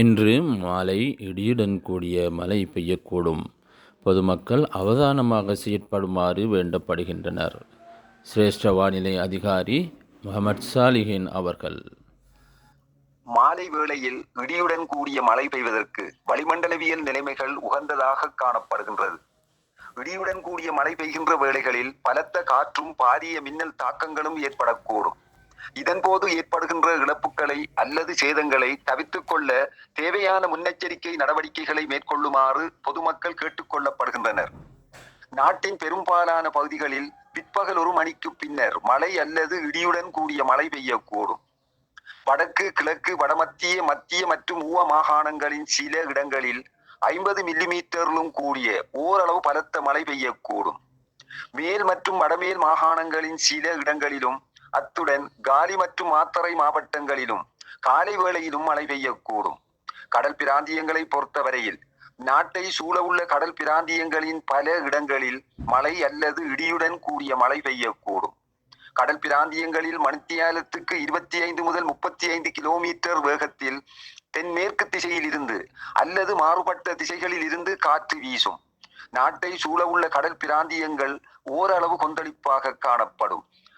இன்று மாலை இடியுடன் கூடிய மழை பெய்யக்கூடும். பொதுமக்கள் அவதானமாக செயற்படுமாறு வேண்டப்படுகின்றனர். சிரேஷ்ட வானிலை அதிகாரி முகமது சாலிஹின் அவர்கள். மாலை வேளையில் இடியுடன் கூடிய மழை பெய்வதற்கு வளிமண்டலவியல் நிலைமைகள் உகந்ததாக காணப்படுகின்றது. இடியுடன் கூடிய மழை பெய்கின்ற வேளைகளில் பலத்த காற்றும் பாரிய மின்னல் தாக்கங்களும் ஏற்படக்கூடும். இதன் போது ஏற்படுகின்ற இழப்புகளை அல்லது சேதங்களை தவிர்த்துக் கொள்ள தேவையான முன்னெச்சரிக்கை நடவடிக்கைகளை மேற்கொள்ளுமாறு பொதுமக்கள் கேட்டுக்கொள்ளப்படுகின்றனர் நாட்டின் பெரும்பாலான பகுதிகளில் பிற்பகல் ஒரு மணிக்கு பின்னர் மழை அல்லது இடியுடன் கூடிய மழை பெய்யக்கூடும். வடக்கு கிழக்கு வடமத்திய மத்திய மற்றும் ஊவ மாகாணங்களின் சில இடங்களில் ஐம்பது மில்லிமீட்டரிலும் கூடிய ஓரளவு பலத்த மழை பெய்யக்கூடும். மேல் மற்றும் வடமேல் மாகாணங்களின் சில இடங்களிலும் அத்துடன் காலி மற்றும் மாத்தறை மாவட்டங்களிலும் காலை வேளையிலும் மழை பெய்யக்கூடும். கடல் பிராந்தியங்களை பொறுத்தவரையில் நாட்டை சூழவுள்ள கடல் பிராந்தியங்களின் பல இடங்களில் மழை அல்லது இடியுடன் கூடிய மழை பெய்யக்கூடும். கடல் பிராந்தியங்களில் மணித்தியாலத்துக்கு இருபத்தி ஐந்து முதல் முப்பத்தி ஐந்து கிலோமீட்டர் வேகத்தில் தென்மேற்கு திசையில் இருந்து அல்லது மாறுபட்ட திசைகளில் இருந்து காற்று வீசும். நாட்டை சூழவுள்ள கடல் பிராந்தியங்கள் ஓரளவு கொந்தளிப்பாக காணப்படும்.